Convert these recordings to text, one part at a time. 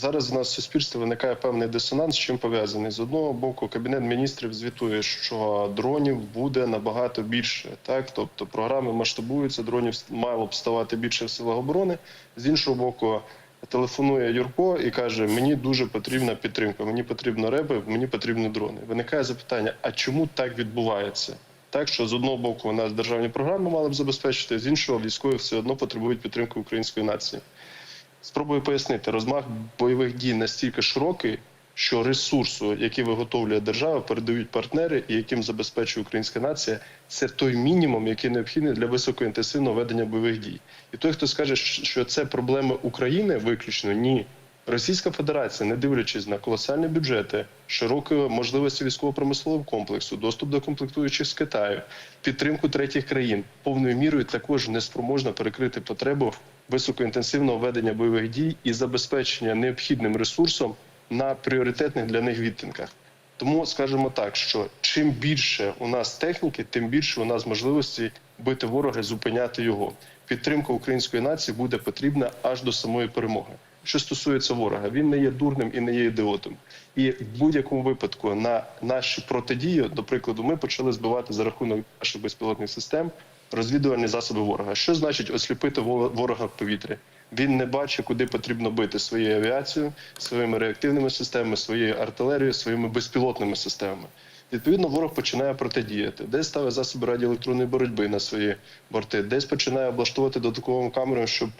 Зараз у нас в суспільстві виникає певний дисонанс, чим пов'язаний. З одного боку, кабінет міністрів звітує, що дронів буде набагато більше. Так, тобто програми масштабуються, дронів мало б ставати більше в силах оборони. З іншого боку, телефонує Юрко і каже: Мені дуже потрібна підтримка, мені потрібно реби, мені потрібні дрони. Виникає запитання: а чому так відбувається? Так, що з одного боку у нас державні програми мали б забезпечити, з іншого військові все одно потребують підтримки української нації. Спробую пояснити, розмах бойових дій настільки широкий, що ресурсу, який виготовлює держава, передають партнери і яким забезпечує українська нація, це той мінімум, який необхідний для високоінтенсивного ведення бойових дій. І той, хто скаже, що це проблеми України виключно, ні. Російська Федерація, не дивлячись на колосальні бюджети, широкі можливості військово-промислового комплексу, доступ до комплектуючих з Китаю, підтримку третіх країн, повною мірою також не спроможна перекрити потребу високоінтенсивного ведення бойових дій і забезпечення необхідним ресурсом на пріоритетних для них відтинках. Тому скажемо так, що чим більше у нас техніки, тим більше у нас можливості бити ворога, зупиняти його. Підтримка української нації буде потрібна аж до самої перемоги. Що стосується ворога, він не є дурним і не є ідіотом. І в будь-якому випадку на наші протидії, до прикладу, ми почали збивати за рахунок наших безпілотних систем розвідувальні засоби ворога. Що значить осліпити ворога в повітрі? Він не бачить, куди потрібно бити своєю авіацією, своїми реактивними системами, своєю артилерією, своїми безпілотними системами. Відповідно, ворог починає протидіяти, десь ставить засоби радіоелектронної боротьби на свої борти, десь починає облаштовувати додатковими камерами, щоб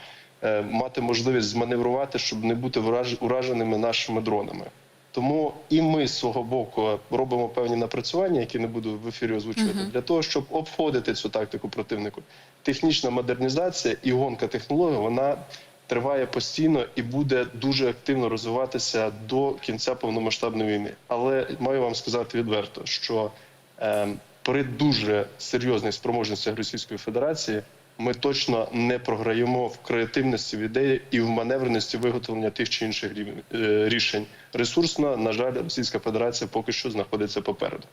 мати можливість зманеврувати, щоб не бути ураженими нашими дронами. Тому і ми з свого боку робимо певні напрацювання, які не буду в ефірі озвучувати, для того, щоб обходити цю тактику противнику. Технічна модернізація і гонка технологій вона триває постійно і буде дуже активно розвиватися до кінця повномасштабної війни. Але маю вам сказати відверто, що е, при дуже серйозних спроможностях Російської Федерації ми точно не програємо в креативності в ідеї і в маневреності виготовлення тих чи інших е, рішень. Ресурсно, на жаль, Російська Федерація поки що знаходиться попереду.